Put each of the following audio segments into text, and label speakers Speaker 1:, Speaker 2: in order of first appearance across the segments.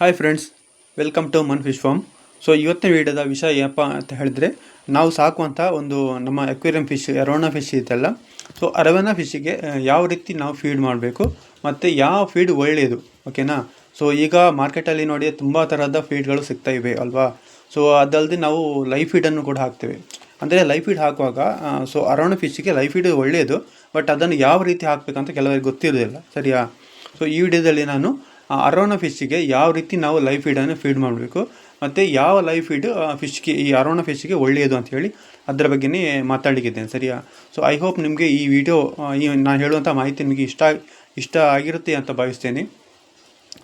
Speaker 1: Hi friends welcome to man fish farm so ಇವತ್ತಿನ ವಿಡಿಯೋದ ವಿಷಯ ಏನಪ್ಪ ಅಂತ ಹೇಳಿದ್ರೆ, ನಾವು ಸಾಕುವಂಥ ಒಂದು ನಮ್ಮ ಅಕ್ವೇರಿಯಂ ಫಿಶ್ ಅರೋನಾ ಫಿಶ್ ಇದೆಲ್ಲ ಸೊ ಅರವನಾ ಫಿಶ್ಗೆ ಯಾವ ರೀತಿ ನಾವು ಫೀಡ್ ಮಾಡಬೇಕು, ಮತ್ತು ಯಾವ ಫೀಡ್ ಒಳ್ಳೆಯದು ಓಕೆನಾ ಸೊ ಈಗ ಮಾರ್ಕೆಟಲ್ಲಿ ನೋಡಿ ತುಂಬ ಥರದ ಫೀಡ್ಗಳು ಸಿಗ್ತಾ ಇವೆ, ಅಲ್ವಾ? ಸೊ ಅದಲ್ಲದೆ ನಾವು ಲೈಫ್ ಫೀಡನ್ನು ಕೂಡ ಹಾಕ್ತೇವೆ. ಅಂದರೆ ಲೈಫ್ ಫೀಡ್ ಹಾಕುವಾಗ ಸೊ ಅರೋಣ ಫಿಶ್ಗೆ ಲೈಫ್ ಫೀಡ್ ಒಳ್ಳೆಯದು ಬಟ್ ಅದನ್ನು ಯಾವ ರೀತಿ ಹಾಕಬೇಕಂತ ಕೆಲವರಿಗೆ ಗೊತ್ತಿರೋದಿಲ್ಲ ಸರಿಯಾ? ಸೊ ಈ ವಿಡಿಯೋದಲ್ಲಿ ನಾನು ಅರೋನ ಫಿಶ್ಗೆ ಯಾವ ರೀತಿ ನಾವು ಲೈಫ್ ಫೀಡನ್ನು ಫೀಡ್ ಮಾಡಬೇಕು, ಮತ್ತು ಯಾವ ಲೈಫ್ ಫೀಡ್ ಫಿಶ್ಗೆ ಈ ಅರೋಣ ಫಿಶ್ಗೆ ಒಳ್ಳೆಯದು ಅಂತ ಹೇಳಿ ಅದರ ಬಗ್ಗೆನೇ ಮಾತಾಡಲಿಕ್ಕಿದ್ದೇನೆ, ಸರಿಯಾ? ಸೊ ಐ ಹೋಪ್ ನಿಮಗೆ ಈ ವಿಡಿಯೋ ಈ ನಾನು ಹೇಳುವಂಥ ಮಾಹಿತಿ ನಿಮಗೆ ಇಷ್ಟ ಇಷ್ಟ ಆಗಿರುತ್ತೆ ಅಂತ ಭಾವಿಸ್ತೇನೆ.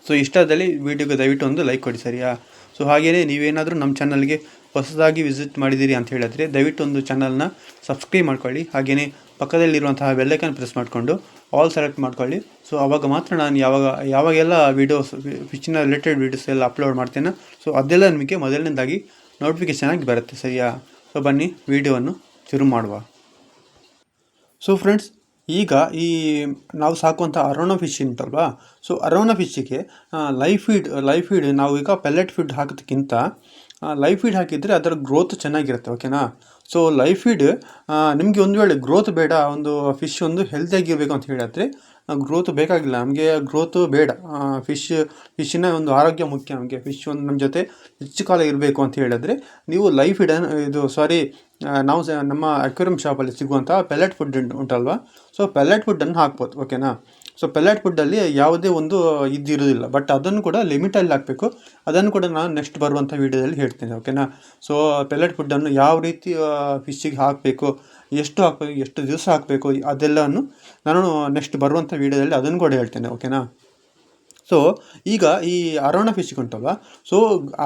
Speaker 1: ಸೊ ಇಷ್ಟದಲ್ಲಿ ವಿಡಿಯೋಗೆ ದಯವಿಟ್ಟು ಒಂದು ಲೈಕ್ ಕೊಡಿ, ಸರಿಯಾ? ಸೊ ಹಾಗೆಯೇ ನೀವೇನಾದರೂ ನಮ್ಮ ಚಾನಲ್ಗೆ ಹೊಸದಾಗಿ ವಿಸಿಟ್ ಮಾಡಿದ್ದೀರಿ ಅಂತ ಹೇಳಿದ್ರೆ ದಯವಿಟ್ಟು ಒಂದು ಚಾನಲ್ನ ಸಬ್ಸ್ಕ್ರೈಬ್ ಮಾಡ್ಕೊಳ್ಳಿ. ಹಾಗೆಯೇ ಪಕ್ಕದಲ್ಲಿರುವಂತಹ ಬೆಲ್ಲೈಕನ್ ಪ್ರೆಸ್ ಮಾಡಿಕೊಂಡು ಆಲ್ ಸೆಲೆಕ್ಟ್ ಮಾಡ್ಕೊಳ್ಳಿ. ಸೊ ಅವಾಗ ಮಾತ್ರ ನಾನು ಯಾವಾಗ, ಯಾವಾಗೆಲ್ಲ ವೀಡಿಯೋಸ್ ಫಿಶ್ಚಿನ ರಿಲೇಟೆಡ್ ವೀಡಿಯೋಸ್ ಎಲ್ಲ ಅಪ್ಲೋಡ್ ಮಾಡ್ತೇನೆ ಸೊ ಅದೆಲ್ಲ ನಿಮಗೆ ಮೊದಲನೇದಾಗಿ ನೋಟಿಫಿಕೇಶನ್ ಆಗಿ ಬರುತ್ತೆ, ಸರಿಯಾ? ಸೊ ಬನ್ನಿ ವಿಡಿಯೋವನ್ನು ಶುರು ಮಾಡುವ. ಸೊ ಫ್ರೆಂಡ್ಸ್ ಈಗ ಈ ನಾವು ಸಾಕುವಂಥ ಅರೋಣ ಫಿಶ್ ಉಂಟಲ್ವಾ? ಸೊ ಅರೋಣ ಫಿಶ್ಶಿಗೆ ಲೈಫ್ ಫೀಡ್ ಲೈಫ್ ಫೀಡ್ ನಾವು ಈಗ ಪೆಲೆಟ್ ಫೀಡ್ ಹಾಕೋದಕ್ಕಿಂತ ಲೈಫ್ ಫೀಡ್ ಹಾಕಿದರೆ ಅದರ ಗ್ರೋತ್ ಚೆನ್ನಾಗಿರುತ್ತೆ ಓಕೆನಾ ಸೊ ಲೈಫ್ ಫೀಡ್ ನಿಮಗೆ ಒಂದು ವೇಳೆ ಗ್ರೋತ್ ಬೇಡ, ಒಂದು ಫಿಶ್ ಒಂದು ಹೆಲ್ತಿಯಾಗಿರಬೇಕು ಅಂತ ಹೇಳಿದ್ರೆ ಗ್ರೋತ್ ಬೇಕಾಗಿಲ್ಲ. ನಮಗೆ ಗ್ರೋತು ಬೇಡ. ಫಿಶ್ ಫಿಶ್ಶಿನ ಒಂದು ಆರೋಗ್ಯ ಮುಖ್ಯ. ನಮಗೆ ಫಿಶ್ ಒಂದು ನಮ್ಮ ಜೊತೆ ಹೆಚ್ಚು ಕಾಲ ಇರಬೇಕು ಅಂತ ಹೇಳಿದ್ರೆ, ನೀವು ಲೈಫ್ ಫೀಡನ್ನು ಇದು ಸಾರಿ ನಾವು ನಮ್ಮ ಅಕ್ವೇರಿಯಂ ಶಾಪಲ್ಲಿ ಸಿಗುವಂಥ ಪೆಲೆಟ್ ಫುಡ್ ಉಂಟಲ್ವಾ? ಸೊ ಪೆಲೆಟ್ ಫುಡ್ಡನ್ನು ಹಾಕ್ಬೋದು ಓಕೆನಾ ಸೊ ಪೆಲೆಟ್ ಫುಡ್ಡಲ್ಲಿ ಯಾವುದೇ ಒಂದು ಇದ್ದಿರೋದಿಲ್ಲ ಬಟ್ ಅದನ್ನು ಕೂಡ ಲಿಮಿಟಲ್ಲಿ ಹಾಕಬೇಕು. ಅದನ್ನು ಕೂಡ ನಾನು ನೆಕ್ಸ್ಟ್ ಬರುವಂಥ ವೀಡಿಯೋದಲ್ಲಿ ಹೇಳ್ತೇನೆ ಓಕೆನಾ ಸೊ ಪೆಲೆಟ್ ಫುಡ್ಡನ್ನು ಯಾವ ರೀತಿ ಫಿಶ್ಶಿಗೆ ಹಾಕಬೇಕು, ಎಷ್ಟು ಹಾಕಬೇಕು, ಎಷ್ಟು ದಿವಸ ಹಾಕಬೇಕು, ಅದೆಲ್ಲವನ್ನು ನಾನು ನೆಕ್ಸ್ಟ್ ಬರುವಂಥ ವೀಡಿಯೋದಲ್ಲಿ ಅದನ್ನು ಕೂಡ ಹೇಳ್ತೇನೆ ಓಕೆನಾ ಸೊ ಈಗ ಈ ಅರೋಣ ಫಿಶ್ ಉಂಟಲ್ವ? ಸೊ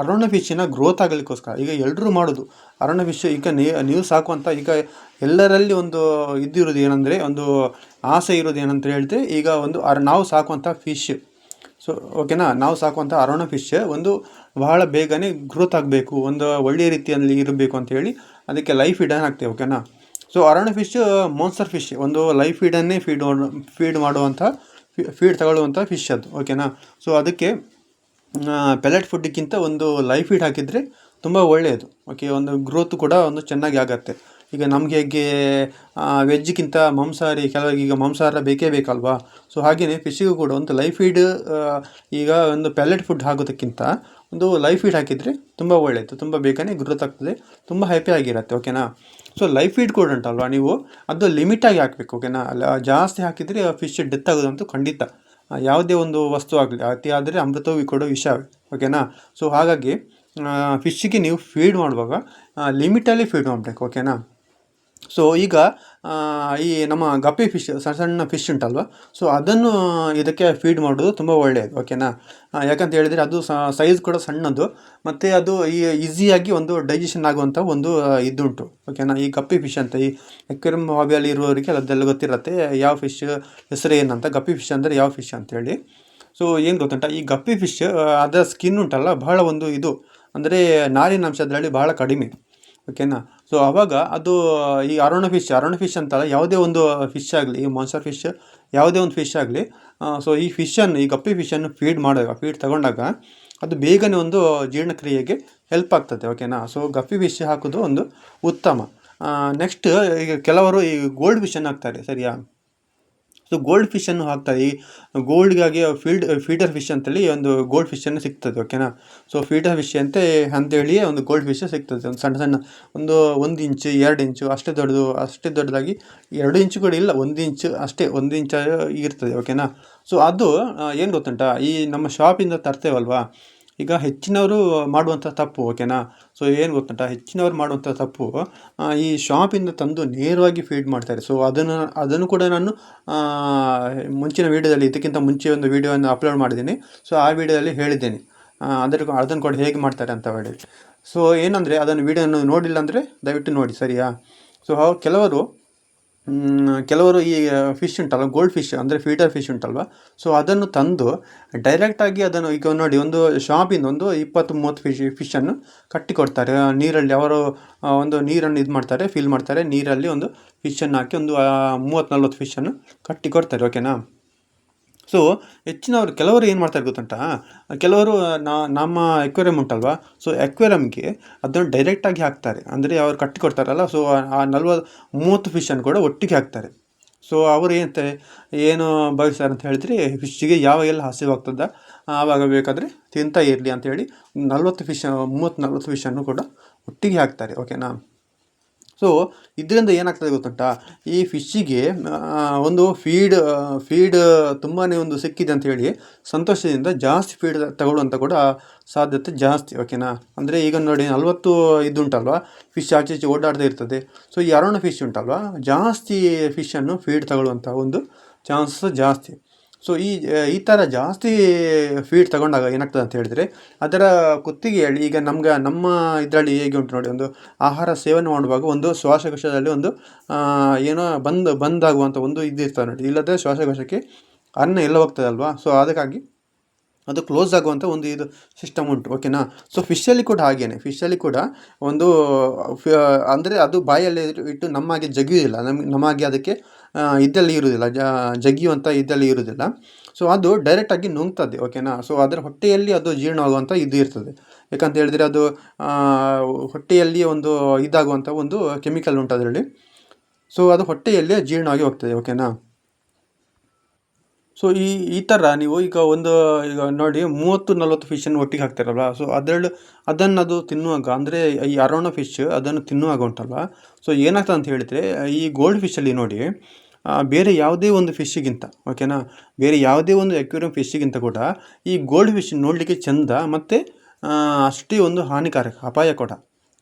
Speaker 1: ಅರೋಣ ಫಿಶ್ನ ಗ್ರೋತ್ ಆಗಲಿಕ್ಕೋಸ್ಕರ, ಈಗ ಎಲ್ಲರೂ ಮಾಡೋದು. ಅರೋಣ ಫಿಶ್ ಈಗ ನೀವು ಸಾಕುವಂಥ ಈಗ ಎಲ್ಲರಲ್ಲಿ ಒಂದು ಇದ್ದಿರೋದು ಏನಂದರೆ, ಒಂದು ಆಸೆ ಇರೋದು ಏನಂತ ಹೇಳಿದ್ರೆ ಈಗ ಒಂದು ನಾವು ಸಾಕುವಂಥ ಫಿಶ್ ಸೊ ಓಕೆನಾ ನಾವು ಸಾಕುವಂಥ ಅರೋಣ ಫಿಶ್ ಒಂದು ಬಹಳ ಬೇಗನೆ ಗ್ರೋತ್ ಆಗಬೇಕು, ಒಂದು ಒಳ್ಳೆಯ ರೀತಿಯಲ್ಲಿ ಇರಬೇಕು ಅಂತ ಹೇಳಿ ಅದಕ್ಕೆ ಲೈಫ್ ಇಡನ್ ಹಾಕ್ತೇವೆ ಓಕೆನಾ so arowana fish monster fish ಒಂದು ಲೈಫ್ ಫೀಡನ್ನೇ ಫೀಡ್ ಫೀಡ್ ಮಾಡುವಂಥ ಫೀಡ್ ತಗೊಳ್ಳುವಂಥ ಫಿಶ್ ಅದು ಓಕೆನಾ ಸೊ ಅದಕ್ಕೆ ಪೆಲೆಟ್ ಫುಡ್ಡಿಗಿಂತ ಒಂದು ಲೈಫ್ ಫೀಡ್ ಹಾಕಿದರೆ ತುಂಬ ಒಳ್ಳೆಯದು. ಓಕೆ ಒಂದು ಗ್ರೋತ್ ಕೂಡ ಒಂದು ಚೆನ್ನಾಗಿ ಆಗತ್ತೆ. ಈಗ ನಮಗೆ ಹೇಗೆ ವೆಜ್ಗಿಂತ ಮಾಂಸಾಹಾರಿ, ಕೆಲವರಿಗೆ ಈಗ ಮಾಂಸಾಹಾರ ಬೇಕೇ ಬೇಕಲ್ವಾ? ಸೊ ಹಾಗೆಯೇ ಫಿಶ್ಗೂ ಕೂಡ ಒಂದು ಲೈಫ್ ಫೀಡ್ ಈಗ ಒಂದು ಪ್ಯಾಲೆಟ್ ಫುಡ್ ಹಾಕೋದಕ್ಕಿಂತ ಒಂದು ಲೈಫ್ ಫೀಡ್ ಹಾಕಿದರೆ ತುಂಬ ಒಳ್ಳೆಯದು. ತುಂಬ ಬೇಗನೆ ಗ್ರೋತ್ ಆಗ್ತದೆ. ತುಂಬ ಹ್ಯಾಪಿ ಆಗಿರುತ್ತೆ. ಓಕೆನಾ ಸೊ ಲೈಫ್ ಫೀಡ್ ಕೂಡ ಉಂಟಲ್ವಾ ನೀವು? ಅದು ಲಿಮಿಟಾಗಿ ಹಾಕಬೇಕು ಓಕೆನಾ ಜಾಸ್ತಿ ಹಾಕಿದರೆ ಫಿಶ್ ಡೆತ್ ಆಗೋದಂತೂ ಖಂಡಿತ. ಯಾವುದೇ ಒಂದು ವಸ್ತು ಆಗಲಿ, ಅತಿ ಆದರೆ ಅಮೃತವು ಕೊಡೋ ವಿಷಯವೇ ಓಕೆನಾ ಸೊ ಹಾಗಾಗಿ ಫಿಶ್ಶಿಗೆ ನೀವು ಫೀಡ್ ಮಾಡುವಾಗ ಲಿಮಿಟಲ್ಲಿ ಫೀಡ್ ಮಾಡಬೇಕು ಓಕೆನಾ ಸೊ ಈಗ ಈ ನಮ್ಮ ಗಪ್ಪಿ ಫಿಶ್ ಸಣ್ಣ ಸಣ್ಣ ಫಿಶ್ ಉಂಟಲ್ವ? ಸೊ ಅದನ್ನು, ಇದಕ್ಕೆ ಫೀಡ್ ಮಾಡೋದು ತುಂಬ ಒಳ್ಳೆಯದು ಓಕೆನಾ ಯಾಕಂತ ಹೇಳಿದರೆ ಅದು ಸೈಜ್ ಕೂಡ ಸಣ್ಣದು, ಮತ್ತು ಅದು ಈ ಈಸಿಯಾಗಿ ಒಂದು ಡೈಜೆಷನ್ ಆಗುವಂಥ ಒಂದು ಇದುಂಟು ಓಕೆನಾ ಈ ಗಪ್ಪಿ ಫಿಶ್ ಅಂತ, ಈ ಎಕ್ವೆರಿಯಂ ಹಾಬಿಯಲ್ಲಿ ಇರುವವರಿಗೆ ಅದೆಲ್ಲ ಗೊತ್ತಿರುತ್ತೆ, ಯಾವ ಫಿಶ್ ಹೆಸರು ಏನಂತ ಗಪ್ಪಿ ಫಿಶ್ ಅಂದರೆ ಯಾವ ಫಿಶ್ ಅಂತೇಳಿ ಸೊ ಏನು ಗೊತ್ತುಂಟ? ಈ ಗಪ್ಪಿ ಫಿಶ್ ಅದರ ಸ್ಕಿನ್ ಉಂಟಲ್ಲ, ಬಹಳ ಒಂದು ಇದು, ಅಂದರೆ ನಾರಿನ ಅದರಲ್ಲಿ ಬಹಳ ಕಡಿಮೆ. ಓಕೆನಾ ಸೊ ಅವಾಗ ಅದು, ಈ ಅರೋಣ ಫಿಶ್ ಅರೋಣ ಫಿಶ್ ಅಂತಲ್ಲ, ಯಾವುದೇ ಒಂದು ಫಿಶ್ ಆಗಲಿ, ಈ ಮಾನ್ಸರ್ ಫಿಶ್ ಯಾವುದೇ ಒಂದು ಫಿಶ್ ಆಗಲಿ ಸೊ ಈ ಫಿಶನ್ನು ಈ ಗಪ್ಪಿ ಫಿಶನ್ನು ಫೀಡ್ ಮಾಡಿದಾಗ ಫೀಡ್ ತಗೊಂಡಾಗ ಅದು ಬೇಗನೆ ಒಂದು ಜೀರ್ಣಕ್ರಿಯೆಗೆ ಹೆಲ್ಪ್ ಆಗ್ತದೆ ಓಕೆನಾ ಸೊ ಗಪ್ಪಿ ಫಿಶ್ ಹಾಕೋದು ಒಂದು ಉತ್ತಮ. ನೆಕ್ಸ್ಟ್ ಈಗ ಕೆಲವರು ಈ ಗೋಲ್ಡ್ ಫಿಶನ್ನು ಹಾಕ್ತಾರೆ, ಸರಿಯಾ? ಸೊ ಗೋಲ್ಡ್ ಫಿಶನ್ನು ಹಾಕ್ತಾರೆ. ಈ ಗೋಲ್ಡ್ಗಾಗಿ ಫೀಲ್ಡ್ ಫೀಡರ್ ಫಿಶ್ ಅಂತೇಳಿ ಒಂದು ಗೋಲ್ಡ್ ಫಿಶನ್ನು ಸಿಗ್ತದೆ ಓಕೆನಾ ಸೊ ಫೀಡರ್ ಫಿಶ್ ಅಂತ ಅಂತೇಳಿ ಒಂದು ಗೋಲ್ಡ್ ಫಿಶ್ ಸಿಗ್ತದೆ. ಒಂದು ಸಣ್ಣ ಸಣ್ಣ, ಒಂದು ಒಂದು ಇಂಚು ಎರಡು ಇಂಚು ಅಷ್ಟೇ ದೊಡ್ಡದು, ಅಷ್ಟೇ ದೊಡ್ಡದಾಗಿ ಎರಡು ಇಂಚು ಕೂಡ ಇಲ್ಲ, ಒಂದು ಇಂಚು ಅಷ್ಟೇ, ಒಂದು ಇಂಚ್ ಇರ್ತದೆ ಓಕೆನಾ ಸೊ ಅದು ಏನು ಗೊತ್ತುಂಟ? ಈ ನಮ್ಮ ಶಾಪಿಂದ ತರ್ತೇವಲ್ವಾ? ಈಗ ಹೆಚ್ಚಿನವರು ಮಾಡುವಂಥ ತಪ್ಪು ಓಕೆನಾ ಸೊ ಏನು ಗೊತ್ತುಂಟ? ಹೆಚ್ಚಿನವರು ಮಾಡುವಂಥ ತಪ್ಪು ಈ ಶಾಪಿಂದ ತಂದು ನೇರವಾಗಿ ಫೀಡ್ ಮಾಡ್ತಾರೆ ಸೊ ಅದನ್ನು ಅದನ್ನು ಕೂಡ ನಾನು ಮುಂಚಿನ ವೀಡಿಯೋದಲ್ಲಿ, ಇದಕ್ಕಿಂತ ಮುಂಚೆ ಒಂದು ವೀಡಿಯೋವನ್ನು ಅಪ್ಲೋಡ್ ಮಾಡಿದ್ದೀನಿ. ಸೊ ಆ ವೀಡಿಯೋದಲ್ಲಿ ಹೇಳಿದ್ದೇನೆ. ಅದರ, ಅದನ್ನು ಕೂಡ ಹೇಗೆ ಮಾಡ್ತಾರೆ ಅಂತ ಹೇಳಿ. ಸೊ ಏನಂದರೆ, ಅದನ್ನು ವೀಡಿಯೋನ ನೋಡಿಲ್ಲ ಅಂದರೆ ದಯವಿಟ್ಟು ನೋಡಿ, ಸರಿಯಾ? ಸೊ ಕೆಲವರು ಕೆಲವರು ಈ ಫಿಶ್ ಉಂಟಲ್ಲ ಗೋಲ್ಡ್ ಫಿಶ್ ಅಂದರೆ ಫೀಡರ್ ಫಿಶ್ ಉಂಟಲ್ವ? ಸೊ ಅದನ್ನು ತಂದು ಡೈರೆಕ್ಟಾಗಿ ಅದನ್ನು ಈಗ ನೋಡಿ, ಒಂದು ಶಾಪಿಂದ ಒಂದು ಇಪ್ಪತ್ತು ಮೂವತ್ತು ಫಿಶ್ ಫಿಶನ್ನು ಕಟ್ಟಿ ಕೊಡ್ತಾರೆ ನೀರಲ್ಲಿ ಅವರು ಒಂದು ನೀರನ್ನು ಇದು ಮಾಡ್ತಾರೆ ಫಿಲ್ ಮಾಡ್ತಾರೆ. ನೀರಲ್ಲಿ ಒಂದು ಫಿಶನ್ನು ಹಾಕಿ ಒಂದು ಮೂವತ್ತು ನಲ್ವತ್ತು ಫಿಶನ್ನು ಕಟ್ಟಿ ಕೊಡ್ತಾರೆ ಓಕೆನಾ ಸೊ ಹೆಚ್ಚಿನವರು ಕೆಲವರು ಏನು ಮಾಡ್ತಾರೆ ಗೊತ್ತುಂಟಾ? ಕೆಲವರು ನಮ್ಮ ಎಕ್ವೇರಿಯಮ್ ಉಂಟಲ್ವಾ? ಸೊ ಎಕ್ವೇರಿಯಮ್ಗೆ ಅದನ್ನು ಡೈರೆಕ್ಟಾಗಿ ಹಾಕ್ತಾರೆ. ಅಂದರೆ ಅವ್ರು ಕಟ್ಟಿ ಕೊಡ್ತಾರಲ್ಲ ಸೊ ಆ ನಲ್ವತ್ತು ಮೂವತ್ತು ಫಿಶನ್ನು ಕೂಡ ಒಟ್ಟಿಗೆ ಹಾಕ್ತಾರೆ. ಸೊ ಅವರು ಏನಂತೆ, ಏನು ಭಾವಿಸ್ತಾರೆ ಅಂತ ಹೇಳಿದ್ರೆ ಫಿಶ್ಶಿಗೆ ಯಾವಾಗೆಲ್ಲ ಹಸಿವಾಗ್ತದ, ಆವಾಗ ಬೇಕಾದರೆ ತಿಂತ ಇರಲಿ ಅಂತ ಹೇಳಿ, ನಲ್ವತ್ತು ಫಿಶ್ ಮೂವತ್ತು ನಲ್ವತ್ತು ಫಿಶನ್ನು ಕೂಡ ಒಟ್ಟಿಗೆ ಹಾಕ್ತಾರೆ ಓಕೆನಾ ಸೊ ಇದರಿಂದ ಏನಾಗ್ತದೆ ಗೊತ್ತುಂಟಾ? ಈ ಫಿಶ್ಶಿಗೆ ಒಂದು ಫೀಡ್ ಫೀಡ್ ತುಂಬಾ ಒಂದು ಸಿಕ್ಕಿದೆ ಅಂತ ಹೇಳಿ ಸಂತೋಷದಿಂದ ಜಾಸ್ತಿ ಫೀಡ್ ತಗೊಳ್ಳುವಂಥ ಕೂಡ ಸಾಧ್ಯತೆ ಜಾಸ್ತಿ ಓಕೆನಾ ಅಂದರೆ ಈಗ ನೋಡಿ ನಲ್ವತ್ತು ಇದುಂಟಲ್ವ ಫಿಶ್ ಆಚೆ ಈಚೆ ಓಡಾಡದೇ ಇರ್ತದೆ. ಸೊ ಈ ಅರೋಣ ಫಿಶ್ ಉಂಟಲ್ವ? ಜಾಸ್ತಿ ಫಿಶನ್ನು ಫೀಡ್ ತಗೊಳ್ಳುವಂಥ ಒಂದು ಚಾನ್ಸಸ್ ಜಾಸ್ತಿ. ಸೊ ಈ ಈ ಥರ ಜಾಸ್ತಿ ಫೀಡ್ ತಗೊಂಡಾಗ ಏನಾಗ್ತದೆ ಅಂತ ಹೇಳಿದರೆ, ಅದರ ಕುತ್ತಿಗೆಯಲ್ಲಿ ಈಗ ನಮ್ಗೆ, ನಮ್ಮ ಇದರಲ್ಲಿ ಹೇಗೆ ಉಂಟು ನೋಡಿ, ಒಂದು ಆಹಾರ ಸೇವನೆ ಮಾಡುವಾಗ ಒಂದು ಶ್ವಾಸಕೋಶದಲ್ಲಿ ಒಂದು ಏನೋ ಬಂದ್ ಬಂದಾಗುವಂಥ ಒಂದು ಇದು ಇರ್ತದೆ ನೋಡಿ. ಇಲ್ಲದೆ ಶ್ವಾಸಕೋಶಕ್ಕೆ ಅನ್ನ ಎಲ್ಲ ಹೋಗ್ತದೆ ಅಲ್ವಾ? ಸೊ ಅದಕ್ಕಾಗಿ ಅದು ಕ್ಲೋಸ್ ಆಗುವಂಥ ಒಂದು ಇದು ಸಿಸ್ಟಮ್ ಉಂಟು. ಓಕೆನಾ ಸೊ ಫಿಶಲ್ಲಿ ಕೂಡ ಹಾಗೇನೆ. ಫಿಶಲ್ಲಿ ಕೂಡ ಒಂದು ಅಂದರೆ ಅದು ಬಾಯಲ್ಲಿ ಇಟ್ಟು- ನಮ್ಮಾಗೆ ಜಗಿಯೋದಿಲ್ಲ. ನಮ್ಗೆ ನಮಗೆ ಅದಕ್ಕೆ ಇದ್ದಲ್ಲಿ ಇರುವುದಿಲ್ಲ. ಜಗಿಯುವಂಥ ಇದ್ದಲ್ಲಿ ಇರುವುದಿಲ್ಲ. ಸೊ ಅದು ಡೈರೆಕ್ಟಾಗಿ ನುಂಗ್ತದೆ ಓಕೆನಾ ಸೊ ಅದರ ಹೊಟ್ಟೆಯಲ್ಲಿ ಅದು ಜೀರ್ಣ ಆಗುವಂಥ ಇದು ಇರ್ತದೆ. ಯಾಕಂತ ಹೇಳಿದರೆ ಅದು ಹೊಟ್ಟೆಯಲ್ಲಿ ಒಂದು ಇದಾಗುವಂಥ ಒಂದು ಕೆಮಿಕಲ್ ಉಂಟು ಅದರಲ್ಲಿ ಸೊ ಅದು ಹೊಟ್ಟೆಯಲ್ಲಿ ಜೀರ್ಣವಾಗಿ ಹೋಗ್ತದೆ ಓಕೆನಾ ಸೊ ಈ ಈ ಥರ ನೀವು ಈಗ ಒಂದು, ಈಗ ನೋಡಿ ಮೂವತ್ತು, ನಲ್ವತ್ತು ಫಿಶನ್ನು ಒಟ್ಟಿಗೆ ಹಾಕ್ತಾರಲ್ವ? ಸೊ ಅದರಲ್ಲಿ ಅದನ್ನು ಅದು ತಿನ್ನುವಾಗ, ಅಂದರೆ ಈ ಅರೋಣ ಫಿಶ್ ಅದನ್ನು ತಿನ್ನುವಾಗ ಉಂಟಲ್ವ? ಸೊ ಏನಾಗ್ತದೆ ಅಂತ ಹೇಳಿದರೆ, ಈ ಗೋಲ್ಡ್ ಫಿಶಲ್ಲಿ ನೋಡಿ ಬೇರೆ ಯಾವುದೇ ಒಂದು ಫಿಶ್ಗಿಂತ ಓಕೆನಾ ಬೇರೆ ಯಾವುದೇ ಒಂದು ಅಕ್ವೇರಿಯಂ ಫಿಶ್ಗಿಂತ ಕೂಡ, ಈ ಗೋಲ್ಡ್ ಫಿಶ್ ನೋಡಲಿಕ್ಕೆ ಚೆಂದ ಮತ್ತು ಅಷ್ಟೇ ಒಂದು ಹಾನಿಕಾರಕ, ಅಪಾಯ ಕೂಡ.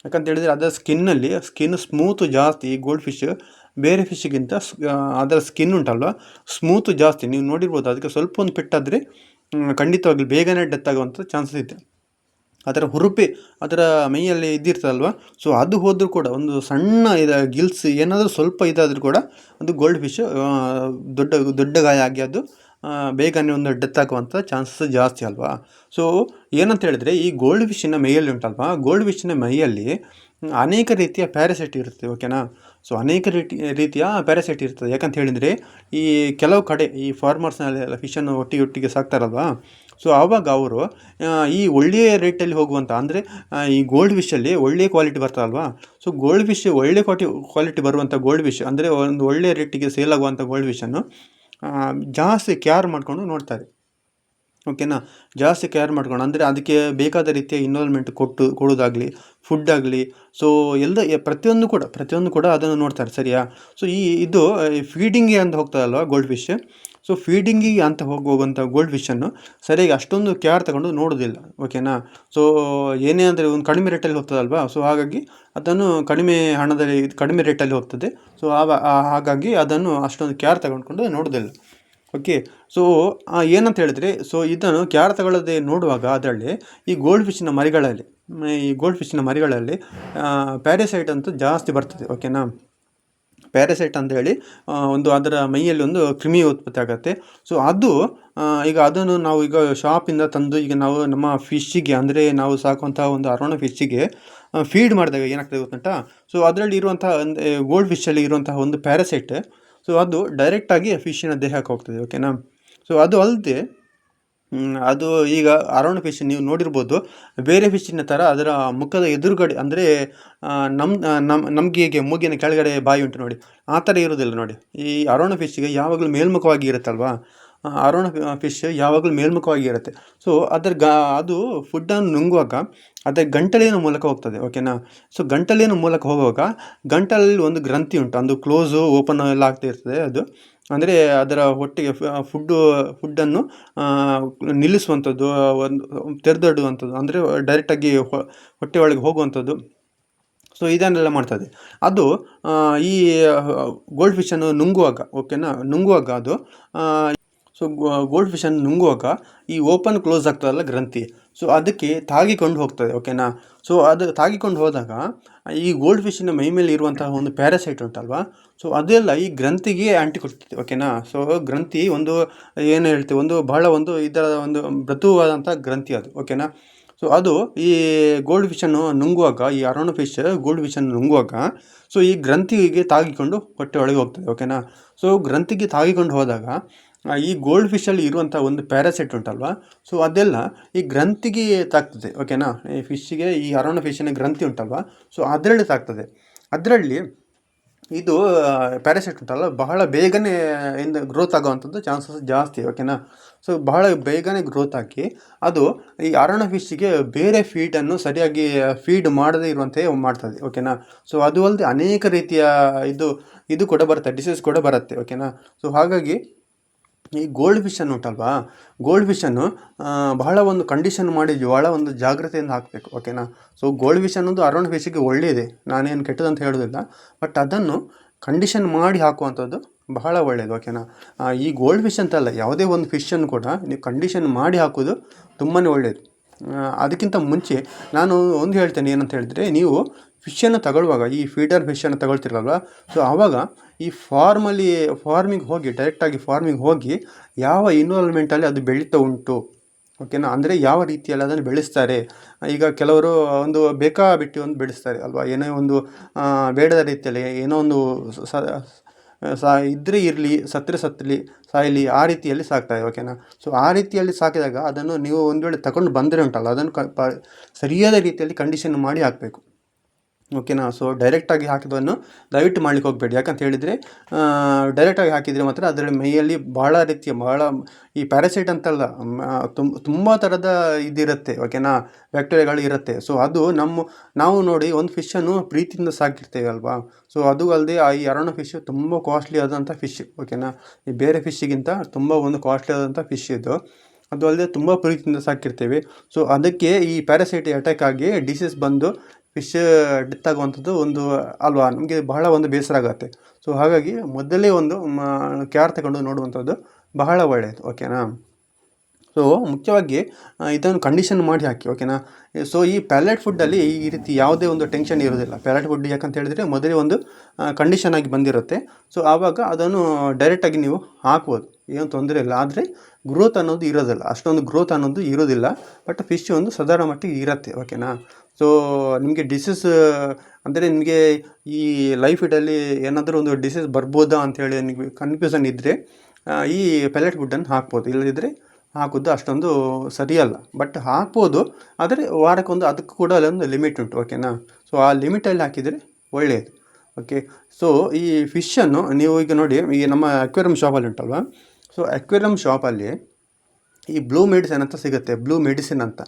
Speaker 1: ಯಾಕಂತ ಹೇಳಿದರೆ, ಅದರ ಸ್ಕಿನ್ನಲ್ಲಿ ಸ್ಕಿನ್ ಸ್ಮೂತ್ ಜಾಸ್ತಿ ಗೋಲ್ಡ್ ಫಿಶ್ ಬೇರೆ ಫಿಶ್ಗಿಂತ ಅದರ ಸ್ಕಿನ್ ಉಂಟಲ್ವ? ಸ್ಮೂತ್ ಜಾಸ್ತಿ. ನೀವು ನೋಡಿರ್ಬೋದು, ಅದಕ್ಕೆ ಸ್ವಲ್ಪ ಒಂದು ಪೆಟ್ಟಾದರೆ ಖಂಡಿತವಾಗ್ಲೂ ಬೇಗನೆ ಡೆತ್ ಆಗುವಂಥ ಚಾನ್ಸಸ್ ಇದೆ. ಅದರ ಹುರುಪೆ ಅದರ ಮೈಯಲ್ಲಿ ಇದ್ದಿರ್ತದಲ್ವ ಸೊ ಅದು ಹೋದರೂ ಕೂಡ, ಒಂದು ಸಣ್ಣ ಇದು ಗಿಲ್ಸ್ ಏನಾದರೂ ಸ್ವಲ್ಪ ಇದಾದರೂ ಕೂಡ, ಅದು ಗೋಲ್ಡ್ ಫಿಶ್ ದೊಡ್ಡ ದೊಡ್ಡ ಗಾಯ ಆಗಿ ಅದು ಬೇಗನೆ ಒಂದು ಡೆತ್ ಆಗುವಂಥ ಚಾನ್ಸಸ್ ಜಾಸ್ತಿ ಅಲ್ವಾ? ಸೊ ಏನಂತ ಹೇಳಿದರೆ ಈ ಗೋಲ್ಡ್ ಫಿಶ್ಶಿನ ಮೈಯಲ್ಲಿ ಉಂಟಲ್ವಾ? ಗೋಲ್ಡ್ ಫಿಶ್ಶಿನ ಮೈಯಲ್ಲಿ ಅನೇಕ ರೀತಿಯ ಪ್ಯಾರಾಸೈಟ್ ಇರುತ್ತೆ ಓಕೆನಾ ಸೊ ಅನೇಕ ರೀತಿ, ರೀತಿಯ ಪ್ಯಾರಾಸೈಟ್ ಇರ್ತದೆ. ಯಾಕಂತ ಹೇಳಿದರೆ ಈ ಕೆಲವು ಕಡೆ ಈ ಫಾರ್ಮರ್ಸ್ನಲ್ಲೆಲ್ಲ ಫಿಶನ್ನು ಒಟ್ಟಿಗೆ ಒಟ್ಟಿಗೆ ಸಾಕ್ತಾರಲ್ವಾ? ಸೊ ಆವಾಗ ಅವರು ಈ ಒಳ್ಳೆಯ ರೇಟಲ್ಲಿ ಹೋಗುವಂಥ ಅಂದರೆ ಈ ಗೋಲ್ಡ್ ಫಿಶಲ್ಲಿ ಒಳ್ಳೆಯ ಕ್ವಾಲಿಟಿ ಬರ್ತದಲ್ವಾ ಸೊ ಗೋಲ್ಡ್ ಫಿಶ್ ಒಳ್ಳೆ ಕ್ವಾಟಿ ಕ್ವಾಲಿಟಿ ಬರುವಂಥ ಗೋಲ್ಡ್ ಫಿಶ್ ಅಂದರೆ ಒಂದು ಒಳ್ಳೆಯ ರೇಟಿಗೆ ಸೇಲ್ ಆಗುವಂಥ ಗೋಲ್ಡ್ ಫಿಶನ್ನು ಜಾಸ್ತಿ ಕೇರ್ ಮಾಡಿಕೊಂಡು ನೋಡ್ತಾರೆ ಓಕೆನಾ ಜಾಸ್ತಿ ಕೇರ್ ಮಾಡ್ಕೊಂಡು, ಅಂದರೆ ಅದಕ್ಕೆ ಬೇಕಾದ ರೀತಿಯ ಇನ್ವಾಲ್ವ್ಮೆಂಟ್ ಕೊಟ್ಟು, ಕೊಡೋದಾಗಲಿ ಫುಡ್ ಆಗಲಿ ಸೊ ಎಲ್ಲ ಪ್ರತಿಯೊಂದು ಕೂಡ ಪ್ರತಿಯೊಂದು ಕೂಡ ಅದನ್ನು ನೋಡ್ತಾರೆ ಸರಿಯಾ? ಸೊ ಈ, ಇದು ಫೀಡಿಂಗ್ ಅಂತ ಹೋಗ್ತದಲ್ವ ಗೋಲ್ಡ್ ಫಿಶ್ ಸೊ ಫೀಡಿಂಗಿಗೆ ಅಂತ ಹೋಗುವಂಥ ಗೋಲ್ಡ್ ಫಿಶನ್ನು ಸರಿಯಾಗಿ ಅಷ್ಟೊಂದು ಕೇರ್ ತಗೊಂಡು ನೋಡೋದಿಲ್ಲ ಓಕೆನಾ ಸೊ ಏನೇ ಅಂದರೆ ಒಂದು ಕಡಿಮೆ ರೇಟಲ್ಲಿ ಹೋಗ್ತದಲ್ವಾ? ಸೊ ಹಾಗಾಗಿ ಅದನ್ನು ಕಡಿಮೆ ಹಣದಲ್ಲಿ, ಕಡಿಮೆ ರೇಟಲ್ಲಿ ಹೋಗ್ತದೆ. ಸೊ ಹಾಗಾಗಿ ಅದನ್ನು ಅಷ್ಟೊಂದು ಕೇರ್ ತಗೊಂಡ್ಕೊಂಡು ನೋಡೋದಿಲ್ಲ ಓಕೆ ಸೊ ಏನಂತ ಹೇಳಿದರೆ ಸೊ ಇದನ್ನು ಕ್ಯಾರ್ ತಗೊಳ್ಳದೆ ನೋಡುವಾಗ ಅದರಲ್ಲಿ ಈ ಗೋಲ್ಡ್ ಫಿಶ್ನ ಮರಿಗಳಲ್ಲಿ, ಈ ಗೋಲ್ಡ್ ಫಿಶ್ನ ಮರಿಗಳಲ್ಲಿ ಪ್ಯಾರಿಸೈಟ್ ಅಂತ ಜಾಸ್ತಿ ಬರ್ತದೆ ಓಕೆನಾ ಪ್ಯಾರಾಸೈಟ್ ಅಂತ ಹೇಳಿ ಒಂದು ಅದರ ಮೈಯಲ್ಲಿ ಒಂದು ಕ್ರಿಮಿ ಉತ್ಪತ್ತಿ ಆಗುತ್ತೆ. ಸೊ ಅದು ಈಗ ಅದನ್ನು ನಾವು ಈಗ ಶಾಪಿಂದ ತಂದು ಈಗ ನಾವು ನಮ್ಮ ಫಿಶ್ಶಿಗೆ ಅಂದರೆ ನಾವು ಸಾಕುವಂಥ ಒಂದು ಅರೋಣ ಫಿಶ್ಶಿಗೆ ಫೀಡ್ ಮಾಡಿದಾಗ ಏನಾಗ್ತದೆ ಗೊತ್ತುಂಟಾ? ಸೊ ಅದರಲ್ಲಿ ಇರುವಂಥ ಗೋಲ್ಡ್ ಫಿಶಲ್ಲಿ ಇರುವಂತಹ ಒಂದು ಪ್ಯಾರಾಸೈಟ್ ಸೊ ಅದು ಡೈರೆಕ್ಟಾಗಿ ಫಿಶ್ಶಿನ ದೇಹಕ್ಕೆ ಹೋಗ್ತದೆ ಓಕೆನಾ ಸೊ ಅದು ಅಲ್ಲದೆ ಅದು ಈಗ ಅರೋಣ ಫಿಶ್ ನೀವು ನೋಡಿರ್ಬೋದು. ಬೇರೆ ಫಿಶ್ಶಿನ ಥರ ಅದರ ಮುಖದ ಎದುರುಗಡೆ ಅಂದರೆ ನಮ್ಮ ನಮ್ಮ ನಮಗೆ ಹೀಗೆ ಮೂಗಿನ ಕೆಳಗಡೆ ಬಾಯಿ ಉಂಟು ನೋಡಿ, ಆ ಥರ ಇರೋದಿಲ್ಲ ನೋಡಿ. ಈ ಅರೋಣ ಫಿಶ್ಗೆ ಯಾವಾಗಲೂ ಮೇಲ್ಮುಖವಾಗಿ ಇರುತ್ತಲ್ವಾ? ಅರೋಣ ಫಿಶ್ ಯಾವಾಗಲೂ ಮೇಲ್ಮುಖವಾಗಿ ಇರುತ್ತೆ. ಸೊ ಅದರ ಗಾ, ಅದು ಫುಡ್ಡನ್ನು ನುಂಗುವಾಗ ಅದರ ಗಂಟಲಿನ ಮೂಲಕ ಹೋಗ್ತದೆ ಓಕೆನಾ ಸೊ ಗಂಟಲಿನ ಮೂಲಕ ಹೋಗುವಾಗ ಗಂಟಲಲ್ಲಿ ಒಂದು ಗ್ರಂಥಿ ಉಂಟು, ಅದು ಕ್ಲೋಸು ಓಪನ್ ಎಲ್ಲ ಆಗ್ತಾ ಇರ್ತದೆ ಅದು. ಅಂದರೆ ಅದರ ಹೊಟ್ಟೆಗೆ ಫುಡ್ಡು ಫುಡ್ಡನ್ನು ನಿಲ್ಲಿಸುವಂಥದ್ದು, ಒಂದು ತೆರೆದಿಡುವಂಥದ್ದು ಅಂದರೆ ಡೈರೆಕ್ಟಾಗಿ ಹೊಟ್ಟೆ ಒಳಗೆ ಹೋಗುವಂಥದ್ದು. ಸೊ ಇದನ್ನೆಲ್ಲ ಮಾಡ್ತದೆ. ಅದು ಈ ಗೋಲ್ಡ್ ಫಿಶನ್ನು ನುಂಗುವಾಗ ಓಕೆನಾ ನುಂಗುವಾಗ ಅದು ಸೊ ಗೋಲ್ಡ್ ಫಿಶನ್ನು ನುಂಗುವಾಗ ಈ ಓಪನ್ ಕ್ಲೋಸ್ ಆಗ್ತದಲ್ಲ ಗ್ರಂಥಿ. ಸೊ ಅದಕ್ಕೆ ತಾಗಿಕೊಂಡು ಹೋಗ್ತದೆ ಓಕೆನಾ ಸೊ ಅದು ತಾಗಿಕೊಂಡು ಹೋದಾಗ ಈ ಗೋಲ್ಡ್ ಫಿಶಿನ ಮೈ ಮೇಲೆ ಇರುವಂತಹ ಒಂದು ಪ್ಯಾರಾಸೈಟ್ ಉಂಟಲ್ವಾ? ಸೊ ಅದೆಲ್ಲ ಈ ಗ್ರಂಥಿಗೆ ಆಂಟಿ ಕೊಡ್ತದೆ ಓಕೆನಾ ಸೊ ಗ್ರಂಥಿ ಒಂದು, ಏನು ಹೇಳ್ತೀವಿ ಒಂದು ಬಹಳ ಒಂದು ಇದರ ಒಂದು ಮೃದುವಾದಂಥ ಗ್ರಂಥಿ ಅದು ಓಕೆನಾ ಸೊ ಅದು ಈ ಗೋಲ್ಡ್ ಫಿಶನ್ನು ನುಂಗುವಾಗ, ಈ ಅರೋಣ ಫಿಶ್ ಗೋಲ್ಡ್ ಫಿಶನ್ನು ನುಂಗುವಾಗ ಸೊ ಈ ಗ್ರಂಥಿಗೆ ತಾಗಿಕೊಂಡು ಹೊಟ್ಟೆ ಒಳಗೆ ಹೋಗ್ತದೆ ಓಕೆನಾ ಸೊ ಗ್ರಂಥಿಗೆ ತಾಗಿಕೊಂಡು ಹೋದಾಗ ಈ ಗೋಲ್ಡ್ ಫಿಶಲ್ಲಿ ಇರುವಂಥ ಒಂದು ಪ್ಯಾರಾಸೈಟ್ ಉಂಟಲ್ವಾ? ಸೊ ಅದೆಲ್ಲ ಈ ಗ್ರಂಥಿಗೆ ತಾಗ್ತದೆ ಓಕೆನಾ ಈ ಫಿಶ್ಗೆ ಈ ಅರೋಣ ಫಿಶ್ಶಿನ ಗ್ರಂಥಿ ಉಂಟಲ್ವಾ? ಸೊ ಅದರಲ್ಲಿ ತಾಗ್ತದೆ. ಅದರಲ್ಲಿ ಇದು ಪ್ಯಾರಾಸೈಟ್ ಉಂಟಲ್ಲ, ಬಹಳ ಬೇಗನೆ ಇಂದ ಗ್ರೋತ್ ಆಗೋವಂಥದ್ದು ಚಾನ್ಸಸ್ ಜಾಸ್ತಿ ಓಕೆನಾ ಸೊ ಬಹಳ ಬೇಗನೆ ಗ್ರೋತ್ ಹಾಕಿ ಅದು ಈ ಅರಣ ಫಿಶ್ಗೆ ಬೇರೆ ಫೀಡನ್ನು ಸರಿಯಾಗಿ ಫೀಡ್ ಮಾಡದೇ ಇರುವಂತೆ ಮಾಡ್ತದೆ ಓಕೆನಾ ಸೊ ಅದು ಅಲ್ಲದೆ ಅನೇಕ ರೀತಿಯ ಇದು ಇದು ಕೂಡ ಬರುತ್ತೆ ಡಿಸೀಸ್ ಕೂಡ ಬರುತ್ತೆ ಓಕೆನಾ ಸೊ ಹಾಗಾಗಿ ಈ ಗೋಲ್ಡ್ ಫಿಶನ್ನು ಉಂಟಲ್ವಾ? ಗೋಲ್ಡ್ ಫಿಶನ್ನು ಬಹಳ ಒಂದು ಕಂಡೀಷನ್ ಮಾಡಿ ಬಹಳ ಒಂದು ಜಾಗ್ರತೆಯಿಂದ ಹಾಕಬೇಕು ಓಕೆನಾ ಸೊ ಗೋಲ್ಡ್ ಫಿಶ್ ಅನ್ನೋದು ಅರೌಂಡ್ ಫಿಶಿಗೆ ಒಳ್ಳೆಯದೆ, ನಾನೇನು ಕೆಟ್ಟದಂತ ಹೇಳೋದಿಲ್ಲ ಬಟ್ ಅದನ್ನು ಕಂಡೀಷನ್ ಮಾಡಿ ಹಾಕುವಂಥದ್ದು ಬಹಳ ಒಳ್ಳೆಯದು ಓಕೆನಾ ಈ ಗೋಲ್ಡ್ ಫಿಶ್ ಅಂತಲ್ಲ ಯಾವುದೇ ಒಂದು ಫಿಶನ್ನು ಕೂಡ ನೀವು ಕಂಡೀಷನ್ ಮಾಡಿ ಹಾಕೋದು ತುಂಬಾ ಒಳ್ಳೆಯದು ಅದಕ್ಕಿಂತ ಮುಂಚೆ ನಾನು ಒಂದು ಹೇಳ್ತೇನೆ, ಏನಂತ ಹೇಳಿದ್ರೆ, ನೀವು ಫಿಶನ್ನು ತಗೊಳ್ಳುವಾಗ, ಈ ಫೀಡರ್ ಫಿಶನ್ನು ತಗೊಳ್ತಿರಲ್ಲ ಸೊ ಆವಾಗ ಈ ಫಾರ್ಮಲ್ಲಿ ಫಾರ್ಮಿಗೆ ಹೋಗಿ ಡೈರೆಕ್ಟಾಗಿ ಫಾರ್ಮಿಗೆ ಹೋಗಿ ಯಾವ ಇನ್ವಾಲ್ವ್ಮೆಂಟಲ್ಲಿ ಅದು ಬೆಳೀತಾ ಉಂಟು? ಓಕೆನಾ ಅಂದರೆ ಯಾವ ರೀತಿಯಲ್ಲಿ ಅದನ್ನು ಬೆಳೆಸ್ತಾರೆ? ಈಗ ಕೆಲವರು ಒಂದು ಬೇಕಾ ಬಿಟ್ಟು ಒಂದು ಬೆಳೆಸ್ತಾರೆ, ಅಲ್ವಾ? ಏನೋ ಒಂದು ಬೇಡದ ರೀತಿಯಲ್ಲಿ ಏನೋ ಒಂದು ಸ ಇದ್ರೆ ಇರಲಿ, ಸತ್ತರೆ ಸತ್ತಲಿ, ಸಾಯಲಿ, ಆ ರೀತಿಯಲ್ಲಿ ಸಾಕ್ತಾರೆ ಓಕೆನಾ ಸೊ ಆ ರೀತಿಯಲ್ಲಿ ಸಾಕಿದಾಗ ಅದನ್ನು ನೀವು ಒಂದು ವೇಳೆ ತಗೊಂಡು ಬಂದರೆ ಉಂಟಲ್ಲ, ಅದನ್ನು ಕ ಸರಿಯಾದ ರೀತಿಯಲ್ಲಿ ಕಂಡೀಷನ್ ಮಾಡಿ ಹಾಕಬೇಕು. ಓಕೆನಾ ಸೊ ಡೈರೆಕ್ಟಾಗಿ ಹಾಕಿದನ್ನು ದಯವಿಟ್ಟು ಮಾಡ್ಲಿಕ್ಕೆ ಹೋಗಬೇಡಿ. ಯಾಕಂತ ಹೇಳಿದರೆ ಡೈರೆಕ್ಟಾಗಿ ಹಾಕಿದರೆ ಮಾತ್ರ ಅದರ ಮೈಯಲ್ಲಿ ಭಾಳ ರೀತಿಯ ಭಾಳ ಈ ಪ್ಯಾರಾಸೈಟ್ ಅಂತಲ್ಲ ತುಂಬ ತುಂಬ ಥರದ ಇದಿರುತ್ತೆ. ಓಕೆನಾ ಬ್ಯಾಕ್ಟೀರಿಯಾಗಳು ಇರುತ್ತೆ. ಸೊ ಅದು ನಮ್ಮ, ನಾವು ನೋಡಿ ಒಂದು ಫಿಶನ್ನು ಪ್ರೀತಿಯಿಂದ ಸಾಕಿರ್ತೇವೆ ಅಲ್ವಾ? ಸೊ ಅದು ಅಲ್ಲದೆ ಈ ಅರಣ್ಯ ಫಿಶ್ ತುಂಬ ಕಾಸ್ಟ್ಲಿ ಆದಂಥ ಫಿಶ್ ಓಕೆನಾ ಈ ಬೇರೆ ಫಿಶ್ಗಿಂತ ತುಂಬ ಒಂದು ಕಾಸ್ಟ್ಲಿ ಆದಂಥ ಫಿಶ್ ಇದು. ಅದು ಅಲ್ಲದೆ ತುಂಬ ಪ್ರೀತಿಯಿಂದ ಸಾಕಿರ್ತೇವೆ. ಸೊ ಅದಕ್ಕೆ ಈ ಪ್ಯಾರಾಸೈಟ್ ಅಟ್ಯಾಕ್ ಆಗಿ ಡಿಸೀಸ್ ಬಂದು ಫಿಶ್ ಡೆತ್ ಆಗುವಂಥದ್ದು ಒಂದು, ಅಲ್ವಾ? ನಮಗೆ ಬಹಳ ಒಂದು ಬೇಸರ ಆಗುತ್ತೆ. ಸೊ ಹಾಗಾಗಿ ಮೊದಲೇ ಒಂದು ಕೇರ್ ತಗೊಂಡು ನೋಡುವಂಥದ್ದು ಬಹಳ ಒಳ್ಳೆಯದು ಓಕೆನಾ ಸೊ ಮುಖ್ಯವಾಗಿ ಇದನ್ನು ಕಂಡೀಷನ್ ಮಾಡಿ ಹಾಕಿ ಓಕೆನಾ ಸೊ ಈ ಪ್ಯಾಲೆಟ್ ಫುಡ್ಡಲ್ಲಿ ಈ ರೀತಿ ಯಾವುದೇ ಒಂದು ಟೆನ್ಷನ್ ಇರೋದಿಲ್ಲ ಪ್ಯಾಲೆಟ್ ಫುಡ್ ಯಾಕಂತ ಹೇಳಿದರೆ ಮೊದಲೇ ಒಂದು ಕಂಡೀಷನ್ ಆಗಿ ಬಂದಿರುತ್ತೆ. ಸೊ ಆವಾಗ ಅದನ್ನು ಡೈರೆಕ್ಟಾಗಿ ನೀವು ಹಾಕ್ಬೋದು. ಏನು ತೊಂದರೆ ಇಲ್ಲ. ಆದರೆ ಗ್ರೋತ್ ಅನ್ನೋದು ಇರೋದಿಲ್ಲ. ಅಷ್ಟೊಂದು ಗ್ರೋತ್ ಅನ್ನೋದು ಇರೋದಿಲ್ಲ. ಬಟ್ ಫಿಶ್ ಒಂದು ಸಾಧಾರಣ ಮಟ್ಟಿಗೆ ಇರುತ್ತೆ ಓಕೆನಾ ಸೊ ನಿಮಗೆ ಡಿಸೀಸ್ ಅಂದರೆ ನಿಮಗೆ ಈ ಲೈಫ್ ಇಡಲ್ಲಿ ಏನಾದರೂ ಒಂದು ಡಿಸೀಸ್ ಬರ್ಬೋದಾ ಅಂಥೇಳಿ ನಿಮಗೆ ಕನ್ಫ್ಯೂಷನ್ ಇದ್ದರೆ ಈ ಪೆಲೆಟ್ ಗುಡ್ಡನ್ನು ಹಾಕ್ಬೋದು. ಇಲ್ಲದಿದ್ದರೆ ಹಾಕೋದು ಅಷ್ಟೊಂದು ಸರಿಯಲ್ಲ. ಬಟ್ ಹಾಕ್ಬೋದು, ಆದರೆ ವಾರಕ್ಕೊಂದು ಅದಕ್ಕೂ ಕೂಡ ಅಲ್ಲೊಂದು ಲಿಮಿಟ್ ಉಂಟು ಓಕೆನಾ ಸೊ ಆ ಲಿಮಿಟಲ್ಲಿ ಹಾಕಿದರೆ ಒಳ್ಳೆಯದು ಓಕೆ ಸೊ ಈ ಫಿಶನ್ನು ನೀವು ಈಗ ನೋಡಿ, ಈ ನಮ್ಮ ಅಕ್ವೇರಿಯಂ ಶಾಪಲ್ಲಿ ಉಂಟಲ್ವಾ? ಸೊ ಅಕ್ವೇರಿಯಂ ಶಾಪಲ್ಲಿ ಈ ಬ್ಲೂ ಮೆಡಿಸಿನ್ ಅಂತ ಸಿಗುತ್ತೆ ಬ್ಲೂ ಮೆಡಿಸಿನ್ ಅಂತ.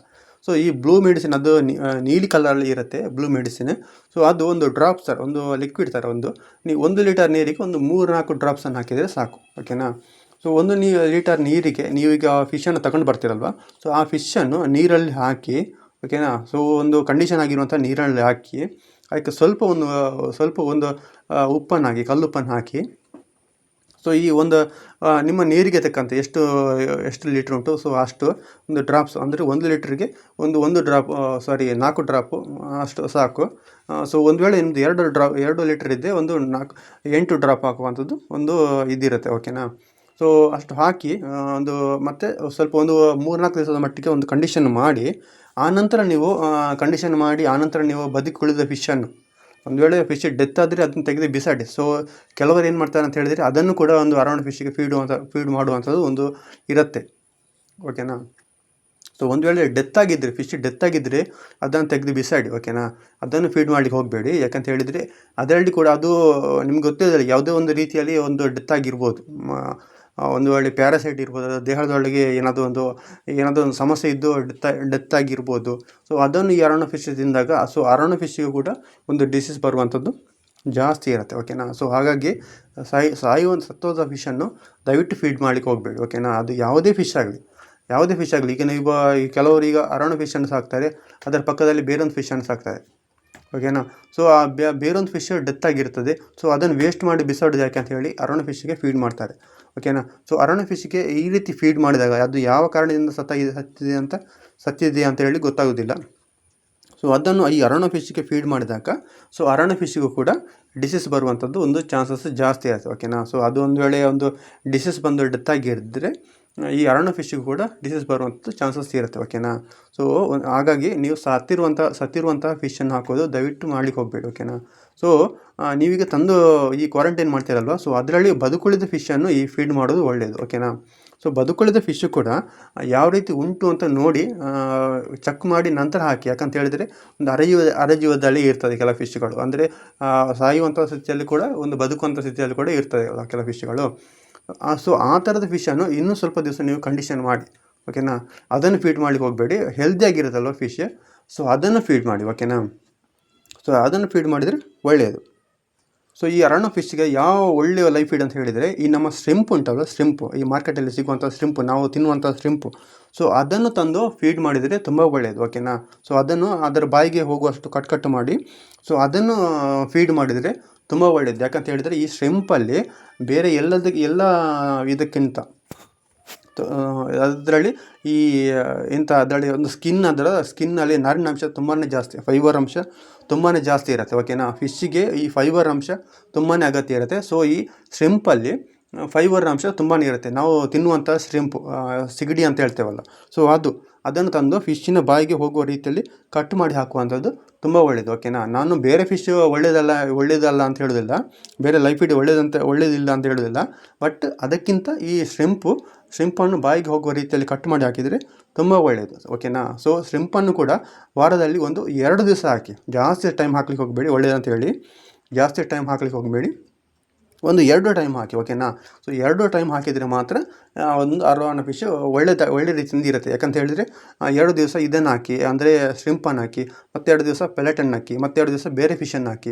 Speaker 1: ಸೊ ಈ ಬ್ಲೂ ಮೆಡಿಸಿನ್ ಅದು ನೀಲಿ ಕಲರಲ್ಲಿ ಇರುತ್ತೆ ಬ್ಲೂ ಮೆಡಿಸಿನ್ ಸೊ ಅದು ಒಂದು ಡ್ರಾಪ್ಸ್ ಥರ ಒಂದು ಲಿಕ್ವಿಡ್ ಥರ ಒಂದು. ನೀವು ಒಂದು ಲೀಟರ್ ನೀರಿಗೆ ಒಂದು ಮೂರು ನಾಲ್ಕು ಡ್ರಾಪ್ಸನ್ನು ಹಾಕಿದರೆ ಸಾಕು ಓಕೆನಾ ಸೊ ಒಂದು ನೀ ಲೀಟರ್ ನೀರಿಗೆ ನೀವೀಗ ಫಿಶನ್ನು ತಗೊಂಡು ಬರ್ತೀರಲ್ವ? ಸೊ ಆ ಫಿಶನ್ನು ನೀರಲ್ಲಿ ಹಾಕಿ ಓಕೆನಾ ಸೊ ಒಂದು ಕಂಡೀಷನ್ ಆಗಿರುವಂಥ ನೀರಲ್ಲಿ ಹಾಕಿ, ಅದಕ್ಕೆ ಸ್ವಲ್ಪ ಒಂದು ಸ್ವಲ್ಪ ಒಂದು ಉಪ್ಪನ್ನು ಹಾಕಿ ಕಲ್ಲುಪ್ಪನ್ನು ಹಾಕಿ ಸೊ ಈ ಒಂದು ನಿಮ್ಮ ನೀರಿಗೆ ತಕ್ಕಂತೆ ಎಷ್ಟು ಎಷ್ಟು ಲೀಟ್ರ್ ಉಂಟು? ಸೊ ಅಷ್ಟು ಒಂದು ಡ್ರಾಪ್ಸ್ ಅಂದರೆ ಒಂದು ಲೀಟ್ರಿಗೆ ಒಂದು ಒಂದು ಡ್ರಾಪ್ ಸಾರಿ ನಾಲ್ಕು ಡ್ರಾಪು ಅಷ್ಟು ಸಾಕು. ಸೊ ಒಂದು ವೇಳೆ ನಿಮ್ಮದು ಎರಡು ಡ್ರಾಪ್ ಎರಡು ಲೀಟ್ರ್ ಇದ್ದೆ ಒಂದು ನಾಲ್ಕು, ಎಂಟು ಡ್ರಾಪ್ ಹಾಕುವಂಥದ್ದು ಒಂದು ಇದಿರುತ್ತೆ ಓಕೆನಾ ಸೊ ಅಷ್ಟು ಹಾಕಿ ಒಂದು ಮತ್ತೆ ಸ್ವಲ್ಪ ಒಂದು ಮೂರ್ನಾಲ್ಕು ದಿವಸದ ಮಟ್ಟಿಗೆ ಒಂದು ಕಂಡೀಷನ್ ಮಾಡಿ ಆನಂತರ ನೀವು ಕಂಡೀಷನ್ ಮಾಡಿ ಆನಂತರ ನೀವು ಬದುಕುಳಿದ ಫಿಶನ್ನು ಒಂದು ವೇಳೆ ಫಿಶ್ ಡೆತ್ ಆದರೆ ಅದನ್ನು ತೆಗೆದು ಬಿಸಾಡಿ. ಸೊ ಕೆಲವರು ಏನು ಮಾಡ್ತಾರೆ ಅಂತ ಹೇಳಿದರೆ ಅದನ್ನು ಕೂಡ ಒಂದು ಅರೌಂಡ್ ಫಿಶ್ಗೆ ಫೀಡ್ ಅಂತ ಫೀಡ್ ಮಾಡುವಂಥದ್ದು ಒಂದು ಇರುತ್ತೆ. ಓಕೆನಾ ಸೊ ಒಂದು ವೇಳೆ ಡೆತ್ ಆಗಿದ್ದರೆ ಫಿಶ್ ಡೆತ್ ಆಗಿದ್ದರೆ ಅದನ್ನು ತೆಗೆದು ಬಿಸಾಡಿ ಓಕೆನಾ ಅದನ್ನು ಫೀಡ್ ಮಾಡಲಿಕ್ಕೆ ಹೋಗಬೇಡಿ. ಯಾಕಂತ ಹೇಳಿದರೆ ಅದರಲ್ಲಿ ಕೂಡ ಅದು ನಿಮ್ಗೆ ಗೊತ್ತಿದೆ ಯಾವುದೇ ಒಂದು ರೀತಿಯಲ್ಲಿ ಒಂದು ಡೆತ್ ಆಗಿರ್ಬೋದು. ಒಂದು ವೇಳೆ ಪ್ಯಾರಾಸೈಟ್ ಇರ್ಬೋದು ದೇಹದೊಳಗೆ ಏನಾದರೂ ಒಂದು ಏನಾದರೂ ಒಂದು ಸಮಸ್ಯೆ ಇದ್ದು ಡೆತ್ ಡೆತ್ ಆಗಿರ್ಬೋದು. ಸೊ ಅದನ್ನು ಈ ಅರಣ್ಯ ಫಿಶ್ ತಿಂದಾಗ ಸೊ ಅರಣ್ಯ ಫಿಶ್ಗೆ ಕೂಡ ಒಂದು ಡಿಸೀಸ್ ಬರುವಂಥದ್ದು ಜಾಸ್ತಿ ಇರುತ್ತೆ ಓಕೆನಾ ಸೊ ಹಾಗಾಗಿ ಸಾಯಿ ಸಾಯುವಂಥ ಸತ್ತೋದ ಫಿಶನ್ನು ದಯವಿಟ್ಟು ಫೀಡ್ ಮಾಡಲಿಕ್ಕೆ ಹೋಗಬೇಡಿ ಓಕೆನಾ ಅದು ಯಾವುದೇ ಫಿಶ್ ಆಗಲಿ, ಯಾವುದೇ ಫಿಶ್ ಆಗಲಿ, ಈಗ ನೀವು ಕೆಲವರು ಈಗ ಅರಣ್ಯ ಫಿಶನ್ನು ಸಾಕ್ತಾರೆ, ಅದರ ಪಕ್ಕದಲ್ಲಿ ಬೇರೊಂದು ಫಿಶನ್ನು ಸಾಕ್ತಾರೆ ಓಕೆನಾ ಸೊ ಆ ಬೇರೊಂದು ಫಿಶ್ ಡೆತ್ ಆಗಿರ್ತದೆ ಸೊ ಅದನ್ನು ವೇಸ್ಟ್ ಮಾಡಿ ಬಿಸಾಡೋದು ಯಾಕೆ ಅಂತ ಹೇಳಿ ಅರಣ್ಯ ಫಿಶ್ಗೆ ಫೀಡ್ ಮಾಡ್ತಾರೆ. ಓಕೆನಾ ಸೊ ಅರಣ್ಯ ಫಿಶ್ಗೆ ಈ ರೀತಿ ಫೀಡ್ ಮಾಡಿದಾಗ ಅದು ಯಾವ ಕಾರಣದಿಂದ ಸತ್ತ ಸತ್ತಿದೆ ಅಂತ ಸತ್ತಿದೆ ಅಂತ ಹೇಳಿ ಗೊತ್ತಾಗೋದಿಲ್ಲ. ಸೊ ಅದನ್ನು ಈ ಅರಣ್ಯ ಫಿಶ್ಗೆ ಫೀಡ್ ಮಾಡಿದಾಗ ಸೊ ಅರಣ್ಯ ಫಿಶ್ಗೂ ಕೂಡ ಡಿಸೀಸ್ ಬರುವಂಥದ್ದು ಒಂದು ಚಾನ್ಸಸ್ ಜಾಸ್ತಿ ಆಯಿತು. ಓಕೆನಾ ಸೊ ಅದು ಒಂದು ವೇಳೆ ಒಂದು ಡಿಸೀಸ್ ಬಂದು ಡೆತ್ ಆಗಿದ್ದರೆ ಈ ಅರಣ್ಯ ಫಿಶ್ಗೂ ಕೂಡ ಡಿಸೀಸ್ ಬರುವಂಥದ್ದು ಚಾನ್ಸಸ್ ಇರುತ್ತೆ. ಓಕೆನಾ ಸೊ ಹಾಗಾಗಿ ನೀವು ಸತ್ತಿರುವಂಥ ಸತ್ತಿರುವಂಥ ಫಿಶನ್ನು ಹಾಕೋದು ದಯವಿಟ್ಟು ಮಾಡ್ಲಿಕ್ಕೆ ಹೋಗಬೇಡಿ. ಓಕೆನಾ ಸೊ ನೀವೀಗ ತಂದು ಈ ಕ್ವಾರಂಟೈನ್ ಮಾಡ್ತೀರಲ್ವ? ಸೊ ಅದರಲ್ಲಿ ಬದುಕುಳಿದ ಫಿಶನ್ನು ಈ ಫೀಡ್ ಮಾಡೋದು ಒಳ್ಳೆಯದು ಓಕೆನಾ ಸೊ ಬದುಕುಳಿದ ಫಿಶ್ಶು ಕೂಡ ಯಾವ ರೀತಿ ಉಂಟು ಅಂತ ನೋಡಿ ಚೆಕ್ ಮಾಡಿ ನಂತರ ಹಾಕಿ. ಯಾಕಂತ ಹೇಳಿದರೆ, ಒಂದು ಅರೆಯುವ ಅರಜೀವದಲ್ಲಿ ಇರ್ತದೆ ಕೆಲ ಫಿಶ್ಗಳು ಅಂದರೆ ಸಾಯುವಂಥ ಸ್ಥಿತಿಯಲ್ಲಿ ಕೂಡ, ಒಂದು ಬದುಕುವಂಥ ಸ್ಥಿತಿಯಲ್ಲಿ ಕೂಡ ಇರ್ತದೆ ಕೆಲ ಫಿಶ್ಗಳು ಸೊ ಆ ಥರದ ಫಿಶನ್ನು ಇನ್ನೂ ಸ್ವಲ್ಪ ದಿವಸ ನೀವು ಕಂಡೀಷನ್ ಮಾಡಿ ಓಕೆನಾ ಅದನ್ನು ಫೀಡ್ ಮಾಡಲಿಕ್ಕೆ ಹೋಗಬೇಡಿ. ಹೆಲ್ದಿಯಾಗಿರುತ್ತಲ್ವ ಫಿಶ್ ಸೊ ಅದನ್ನು ಫೀಡ್ ಮಾಡಿ ಓಕೆನಾ ಸೊ ಅದನ್ನು ಫೀಡ್ ಮಾಡಿದರೆ ಒಳ್ಳೆಯದು ಸೊ ಈ ಅರಣ್ಯ ಫಿಶ್ಗೆ ಯಾವ ಒಳ್ಳೆಯ ಲೈಫ್ ಫೀಡ್ ಅಂತ ಹೇಳಿದರೆ, ಈ ನಮ್ಮ ಸ್ಟ್ರಿಂಪ್ ಉಂಟಲ್ಲ ಸ್ಟ್ರಿಂಪು ಈ ಮಾರ್ಕೆಟಲ್ಲಿ ಸಿಗುವಂಥ ಸ್ಟ್ರಿಂಪು ನಾವು ತಿನ್ನುವಂಥ ಸ್ಟ್ರಿಂಪು ಸೊ ಅದನ್ನು ತಂದು ಫೀಡ್ ಮಾಡಿದರೆ ತುಂಬ ಒಳ್ಳೆಯದು ಓಕೆನಾ ಸೊ ಅದನ್ನು ಅದರ ಬಾಯಿಗೆ ಹೋಗುವಷ್ಟು ಕಟ್ ಕಟ್ ಮಾಡಿ ಸೊ ಅದನ್ನು ಫೀಡ್ ಮಾಡಿದರೆ ತುಂಬ ಒಳ್ಳೆಯದು ಯಾಕಂತ ಹೇಳಿದರೆ, ಈ ಸ್ಟ್ರಿಂಪಲ್ಲಿ ಬೇರೆ ಎಲ್ಲದಕ್ಕೆ ಎಲ್ಲ ಇದಕ್ಕಿಂತ ಅದರಲ್ಲಿ ಈ ಇಂಥ ಅದರಲ್ಲಿ ಒಂದು ಸ್ಕಿನ್ ಅದರ ಸ್ಕಿನ್ನಲ್ಲಿ ನಾರಿನ ಅಂಶ ತುಂಬಾ ಜಾಸ್ತಿ ಫೈಬರ್ ಅಂಶ. ತುಂಬಾ ಜಾಸ್ತಿ ಇರುತ್ತೆ. ಓಕೆನಾ ಫಿಶ್ಶಿಗೆ ಈ ಫೈಬರ್ ಅಂಶ ತುಂಬಾ ಅಗತ್ಯ ಇರುತ್ತೆ. ಸೊ ಈ ಶ್ರಿಂಪಲ್ಲಿ ಫೈಬರ್ ಅಂಶ ತುಂಬಾ ಇರುತ್ತೆ. ನಾವು ತಿನ್ನುವಂಥ ಶ್ರಿಂಪು ಸಿಗಡಿ ಅಂತ ಹೇಳ್ತೇವಲ್ಲ. ಸೊ ಅದು, ಅದನ್ನು ತಂದು ಫಿಶ್ಶಿನ ಬಾಯಿಗೆ ಹೋಗುವ ರೀತಿಯಲ್ಲಿ ಕಟ್ ಮಾಡಿ ಹಾಕುವಂಥದ್ದು ತುಂಬ ಒಳ್ಳೆಯದು ಓಕೆನಾ ನಾನು ಬೇರೆ ಫಿಶ್ ಒಳ್ಳೆಯದಲ್ಲ ಒಳ್ಳೆಯದಲ್ಲ ಅಂತ ಹೇಳೋದಿಲ್ಲ. ಬೇರೆ ಲೈಫ್ ಇಡ್ ಒಳ್ಳೆಯದಂತ ಒಳ್ಳೆಯದಿಲ್ಲ ಅಂತ ಹೇಳೋದಿಲ್ಲ. ಬಟ್ ಅದಕ್ಕಿಂತ ಈ ಶ್ರಿಂಪು ಶ್ರಿಂಪನ್ನು ಬಾಯಿಗೆ ಹೋಗುವ ರೀತಿಯಲ್ಲಿ ಕಟ್ ಮಾಡಿ ಹಾಕಿದರೆ ತುಂಬ ಒಳ್ಳೆಯದು ಓಕೆನಾ ಸೊ ಶ್ರಿಂಪನ್ನು ಕೂಡ ವಾರದಲ್ಲಿ ಒಂದು ಎರಡು ದಿವಸ ಹಾಕಿ. ಜಾಸ್ತಿ ಟೈಮ್ ಹಾಕ್ಲಿಕ್ಕೆ ಹೋಗಬೇಡಿ ಒಳ್ಳೆಯದಂತ ಹೇಳಿ. ಜಾಸ್ತಿ ಟೈಮ್ ಹಾಕ್ಲಿಕ್ಕೆ ಹೋಗಬೇಡಿ. ಒಂದು ಎರಡು ಟೈಮ್ ಹಾಕಿ ಓಕೆನಾ ಸೊ ಎರಡು ಟೈಮ್ ಹಾಕಿದರೆ ಮಾತ್ರ ಒಂದು ಅರವಾನ ಫಿಶ್ ಒಳ್ಳೆ ಒಳ್ಳೆ ರೀತಿಯಿಂದ ಇರುತ್ತೆ. ಯಾಕಂತ ಹೇಳಿದರೆ ಎರಡು ದಿವಸ ಇದನ್ನು ಹಾಕಿ, ಅಂದರೆ ಶ್ರಿಂಪನ್ನು ಹಾಕಿ, ಮತ್ತೆರಡು ದಿವಸ ಪೆಲೆಟನ್ನು ಹಾಕಿ, ಮತ್ತೆರಡು ದಿವಸ ಬೇರೆ ಫಿಶನ್ನು ಹಾಕಿ.